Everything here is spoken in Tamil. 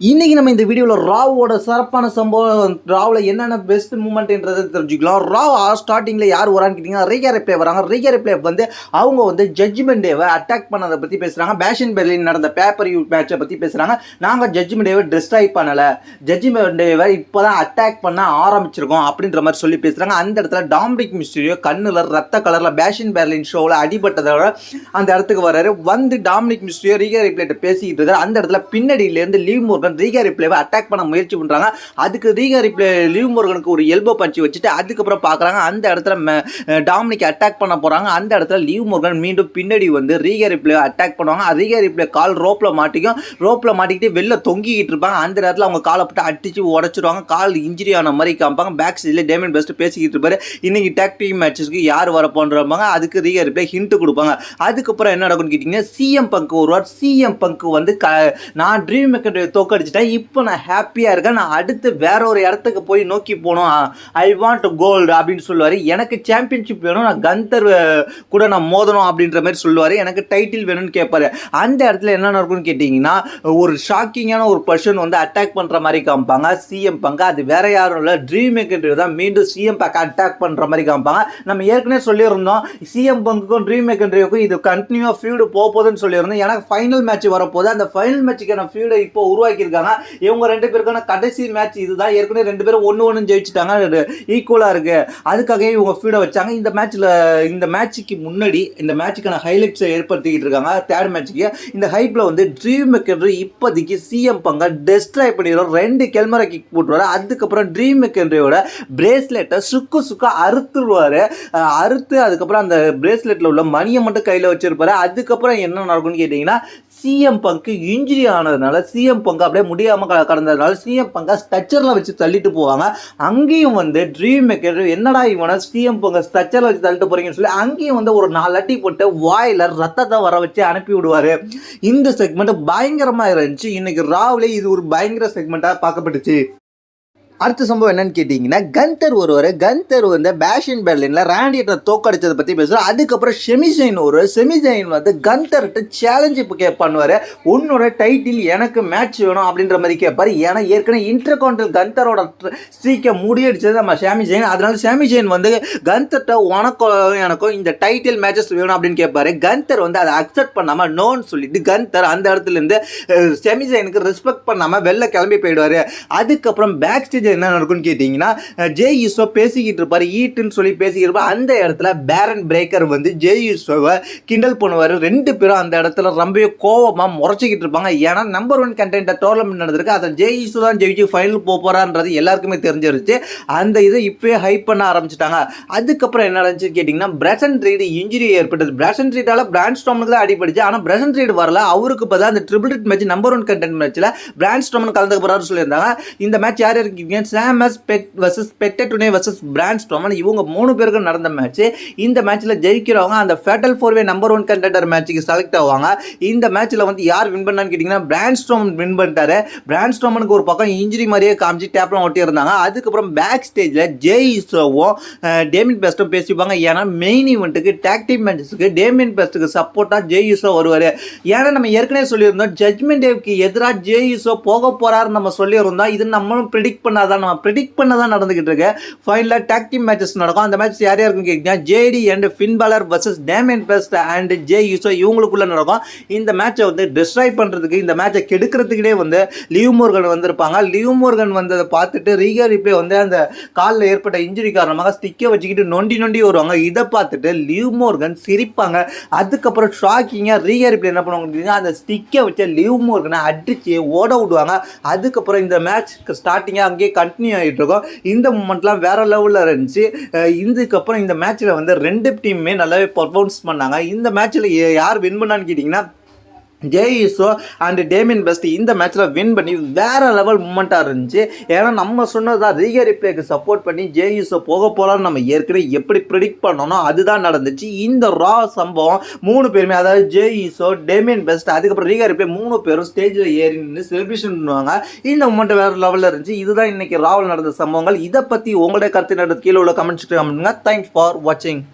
இன்னைக்கு நம்ம இந்த வீடியோவில் ராவோட சிறப்பான சம்பவம் ராவில் என்னென்ன பெஸ்ட் மூமெண்ட்ன்றதை தெரிஞ்சுக்கலாம். ராவ் ஸ்டார்டிங்கில் யார் வரான்னு கேட்டிங்கன்னா ரீகா ரிப்ளே வராங்க. ரீகா ரிப்ளே வந்து அவங்க வந்து ஜட்ஜ்மெண்ட் டேவை அட்டாக் பண்ணதை பற்றி பேசுகிறாங்க பேஷன் பெர்லின் நடந்த பேப்பர் யூ மேட்சை பற்றி பேசுகிறாங்க நாங்கள் ஜட்ஜ்மெண்ட் டேவை டிஸ்ட்ராய் பண்ணலை. ஜட்ஜ்மெண்ட் டேவை இப்போ தான் அட்டாக் பண்ண ஆரம்பிச்சிருக்கோம் அப்படின்ற மாதிரி சொல்லி பேசுகிறாங்க அந்த இடத்துல டாம்ரிக் மிஸ்டரியோ கண்ணில் ரத்த கலரில் பேஷன் பெர்லின் ஷோவில் அடிபட்டதோட அந்த இடத்துக்கு வர்றாரு. வந்து டாமினிக் மிஸ்டரியோ ரீகா ரிப்ளேட்டை பேசிக்கிட்டு இருக்காரு. அந்த இடத்துல பின்னாடியிலேருந்து லீவ் மோர்கன் ரீகா ரிப்ளேவை அட்டாக் பண்ண முயற்சி பண்ணுறாங்க அதுக்கு ரீகா ரிப்ளே லீவ் மோர்கனுக்கு ஒரு எல்போ பஞ்சு வச்சுட்டு அதுக்கப்புறம் பார்க்குறாங்க அந்த இடத்துல ம- டாமினிக் அட்டாக் பண்ண போகிறாங்க அந்த இடத்துல லீவ் மோர்கன் மீண்டும் பின்னாடி வந்து ரீகா ரிப்ளே அட்டாக் பண்ணுவாங்க. ரீகா ரிப்ளே கால் ரோப்பில் மாட்டிக்கும். ரோப்பில் மாட்டிக்கிட்டு வெளில தொங்கிக்கிட்டு இருப்பாங்க. அந்த நேரத்தில் அவங்க காலை போட்டு அடிச்சு உடச்சிருவாங்க. கால் இன்ஜுரி ஆன மாதிரி காமிப்பாங்க. பேக் சைடில் டேமன் பெஸ்ட் பேசிக்கிட்டு இருப்பாரு. இன்னைக்கு டேக் டீம் மேட்சஸ்க்கு யார் வர போன்றப்பாங்க அதுக்கு ரீகா ரிப்ளே ஹிண்ட் கொடுப்பாங்க. அதுக்கப்புறம் என்ன நடக்கும்னு கேட்டிங்கன்னா சிஎம் பங்கு வருவார் சிஎம் பங்கு வந்து க நான் ட்ரீம் மேக்கர் தோக்கடிச்சிட்டேன். இப்போ நான் ஹாப்பியாக இருக்கேன். நான் அடுத்து வேற ஒரு இடத்துக்கு போய் நோக்கி போகணும். ஐ வாண்ட் கோல்டு அப்படின்னு சொல்லுவார். எனக்கு சாம்பியன்ஷிப் வேணும். நான் கந்தர் கூட நான் மோதணும் அப்படின்ற மாதிரி சொல்லுவார். எனக்கு டைட்டில் வேணும்னு கேட்பாரு. அந்த இடத்துல என்ன நடக்கும்னு கேட்டிங்கன்னா ஒரு ஷாக்கிங்கான ஒரு பர்சன் வந்து அட்டாக் பண்ணுற மாதிரி காமிப்பாங்க. சிஎம் பங்கு அது வேற யாரும் இல்லை. ட்ரீம் மேக்கர் தான். மீண்டும் சிஎம் பங்கு அட்டாக் பண்ணுற மாதிரி காமிப்பாங்க. நம்ம ஏற்கனவே சொல்லியிருந்தோம். சிஎம் பங்குக்கும் ட்ரீம் மேக்கன்ட்ரியோக்கும் இது கண்டினியூவாக ஃபீல்டு போக போகுதுன்னு சொல்லியிருந்தோம். எனக்கு ஃபைனல் மேட்ச் வரப்போது அந்த ஃபைனல் மேட்சுக்கான ஃபீல்டை இப்போ உருவாக்கி உருவாக்கியிருக்காங்க இவங்க ரெண்டு பேருக்கான கடைசி மேட்ச் இதுதான். ஏற்கனவே ரெண்டு பேரும் ஒன்று ஒன்று ஜெயிச்சிட்டாங்க. ஈக்குவலாக இருக்குது அதுக்காகவே இவங்க ஃபீடை வச்சாங்க. இந்த மேட்ச்சில் இந்த மேட்ச்சுக்கு முன்னாடி இந்த மேட்ச்சுக்கான ஹைலைட்ஸை ஏற்படுத்திக்கிட்டு இருக்காங்க. தேர்ட் மேட்ச்சுக்கு இந்த ஹைப்பில் வந்து ட்ரீம் மேக்கர் இப்போதைக்கு சிஎம் பங்கா டெஸ்ட்ராய் பண்ணிடுறோம் ரெண்டு கெல்மரா கிக் போட்டுருவாரு. அதுக்கப்புறம் ட்ரீம் மேக்கரோட பிரேஸ்லெட்டை சுக்கு சுக்கா அறுத்துருவார். அறுத்து அதுக்கப்புறம் அந்த பிரேஸ்லெட்டில் உள்ள மணியை மட்டும் கையில் வச்சுருப்பாரு. அதுக்கப்புறம் என்ன நடக்கும்னு கேட்டிங்கன்னா சிஎம் பங்கு இன்ஜுரி ஆனதுனால சிஎம் பங்கு அப்படியே முடியாமல் கடந்ததுனால சிஎம் பங்கை ஸ்ட்ரக்சரில் வச்சு தள்ளிட்டு போவாங்க. அங்கேயும் வந்து ட்ரீம் மேக்கர் என்னடா இவனை சிஎம் பங்கை ஸ்ட்ரக்சரில் வச்சு தள்ளிட்டு போகிறீங்கன்னு சொல்லி அங்கேயும் வந்து ஒரு நாலு அட்டி போட்டு வாயில் ரத்தத்தை வர வச்சு அனுப்பி விடுவார். இந்த செக்மெண்ட் பயங்கரமாக இருந்துச்சு. இன்னைக்கு ராவிலே இது ஒரு பயங்கர செக்மெண்ட்டாக பார்க்கப்பட்டுச்சு. அடுத்த சம்பவம் என்னன்னு கேட்டிங்கன்னா கந்தர் ஒருவர் கந்தர் வந்து பேஷன் பெர்லினில் ரேண்டியட்டை தோக்கடிச்சதை பற்றி பேசுகிறார் அதுக்கப்புறம் செமிசைன் ஒரு செமிசைன் வந்து கந்தர்கிட்ட சேலஞ்சு கே பண்ணுவார் உன்னோட டைட்டில் எனக்கு மேட்ச் வேணும் அப்படின்ற மாதிரி கேட்பார் ஏன்னா ஏற்கனவே இன்டர்கான்டல் கந்தரோட ஸ்ட்ரீக்கை முடியடிச்சது நம்ம சாமிசைன் அதனால சாமிசைன் வந்து கந்தர்கிட்ட உனக்கும் எனக்கும் இந்த டைட்டில் மேட்சஸ் வேணும் அப்படின்னு கேட்பாரு கந்தர் வந்து அதை அக்செப்ட் பண்ணாமல் நோன்னு சொல்லிட்டு கந்தர் அந்த இடத்துல இருந்து செமிசைனுக்கு ரெஸ்பெக்ட் பண்ணாமல் வெளில கிளம்பி போயிடுவார். அதுக்கப்புறம் பேக் ஸ்டேஜ் என்ன நடக்கும்னு கேட்டிங்கன்னா ஜே ஈஸ்வோ பேசிக்கிட்டு இருப்பார் ஈட்டுன்னு சொல்லி பேசிக்கிட்டு இருப்பார். அந்த இடத்துல பேரன் பிரேக்கர் வந்து ஜே ஈஸ்வோவை கிண்டல் பண்ணுவார். ரெண்டு பேரும் அந்த இடத்துல ரொம்பவே கோவமாக முறைச்சிக்கிட்டு இருப்பாங்க. ஏன்னா நம்பர் ஒன் கண்டென்ட் டோர்னமெண்ட் நடந்திருக்கு. அதை ஜே ஈஸ்வோ தான் ஜெயிச்சு ஃபைனல் போகிறான்றது எல்லாருக்குமே தெரிஞ்சிருச்சு. அந்த இதை இப்போயே ஹைப் பண்ண ஆரம்பிச்சிட்டாங்க. அதுக்கப்புறம் என்ன நடந்துச்சுன்னு கேட்டிங்கன்னா பிரசன் ரீடு இன்ஜுரி ஏற்பட்டது. பிரசன் ரீடால பிராண்ட் ஸ்டாமுக்கு தான் அடிபடிச்சு ஆனால் பிரசன் ரீடு வரல. அவருக்கு பதிலாக அந்த triple match number one contender மேட்ச்சில் பிராண்ட் ஸ்டாமன் கலந்துக்க போகிறாரு சொல்லியிருந்தாங்க. இந்த மேட்ச் யார் இருக்கீங்க சாமஸ் பெட் வர்சஸ் பெட்டட்டுனே வர்சஸ் பிராண்ட் ஸ்ட்ரோமன் இவங்க மூணு பேருக்கும் நடந்த மேட்ச் இந்த மேட்ச்சில் ஜெயிக்கிறவங்க அந்த fatal four way number one contender மேட்ச்சுக்கு செலக்ட் ஆவாங்க. இந்த மேட்ச்சில் வந்து யார் வின் பண்ணான்னு கேட்டிங்கன்னா பிராண்ட் ஸ்டாமன் வின் பண்ணிட்டாரு. பிராண்ட் ஸ்ட்ரோமனுக்கு ஒரு பக்கம் இன்ஜுரி மாதிரியே காமிச்சு டேப்லாம் ஒட்டி இருந்தாங்க. அதுக்கப்புறம் பேக் ஸ்டேஜில் ஜெய் இஸ்ரோவும் டேமின் பெஸ்ட்டும் பேசிப்பாங்க. ஏன்னா மெயின் ஈவெண்ட்டுக்கு டேக்டிவ் மேட்சஸுக்கு மேட்சஸ்க்கு பெஸ்ட்டுக்கு சப்போர்ட்டாக ஜெய் இஸ்ரோ வருவார். ஏன்னா நம்ம ஏற்கனவே சொல்லியிருந்தோம் ஜட்மெண்ட் டேவுக்கு எதிராக ஜெய் இஸ்ரோ போக போகிறாரு நம்ம சொல்லியிருந்தோம். இது நம்மளும் ப்ரிடிக்ட் தான் நம்ம ப்ரிடிக்ட் பண்ண தான் நடந்துகிட்டு இருக்கு. ஃபைனலாக டேக் டீம் மேட்சஸ் நடக்கும். அந்த மேட்ச் யார் யாருக்கும் கேட்குங்க JD and Finn Balor versus Damian Priest and Jey Uso இவங்களுக்குள்ள நடக்கும். இந்த மேட்சை வந்து டிஸ்ட்ராய் பண்ணுறதுக்கு இந்த மேட்சை கெடுக்கிறதுக்கிட்டே வந்து லீவ் மோர்கன் வந்திருப்பாங்க. லீவ் மோர்கன் வந்ததை பார்த்துட்டு ரீகா ரிப்ளே வந்து அந்த காலில் ஏற்பட்ட இன்ஜுரி காரணமாக ஸ்டிக்கை வச்சுக்கிட்டு நொண்டி நொண்டி வருவாங்க. இதை பார்த்துட்டு லீவ் மோர்கன் சிரிப்பாங்க. அதுக்கப்புறம் ஷாக்கிங்காக ரீகா ரிப்ளே என்ன பண்ணுவாங்க அந்த ஸ்டிக்கை வச்ச லீவ் மோர்கனை அடிச்சு ஓட விடுவாங்க. அதுக்கப்புறம் இந்த மேட்ச் ஸ்டார்டிங்காக அங்கேயே கண்டினியூ ஆகிட்டு இருக்கோம் இந்த மூமெண்ட்லாம் வேற லெவலில் இருந்துச்சு. இதுக்கப்புறம் இந்த மேட்ச்சில் வந்து ரெண்டு டீமுமே நல்லாவே பர்ஃபார்மன்ஸ் பண்ணாங்க. இந்த மேட்ச்சில் யார் வின் பண்ணான்னு கேட்டிங்கன்னா ஜேஇசோ அண்ட் டேமின் பெஸ்ட் இந்த மேட்ச்சில் வின் பண்ணி வேறு லெவல் மூமெண்ட்டாக இருந்துச்சு. ஏன்னா நம்ம சொன்னதான் ரீகா ரிப்ளேக்கு சப்போர்ட் பண்ணி ஜேஇசோ போக போகலான்னு நம்ம ஏற்கனவே எப்படி ப்ரிடிக்ட் பண்ணோனோ அதுதான் நடந்துச்சு. இந்த ரா சம்பவம் மூணு பேருமே அதாவது ஜேஇசோ டேமியன் பெஸ்ட் அதுக்கப்புறம் ரீகா ரிப்ளே மூணு பேரும் ஸ்டேஜில் ஏறி நின்று செலிப்ரேஷன் பண்ணுவாங்க. இந்த மூமெண்ட் வேற லெவலில் இருந்துச்சு. இதுதான் இன்றைக்கி ராவல் நடந்த சம்பவங்கள். இதை பற்றி உங்களுடைய கருத்து நடந்த கீழே உள்ள கமெண்ட்ஸ் கமெண்ட்டுங்க தேங்க்ஸ் ஃபார் வாட்சிங்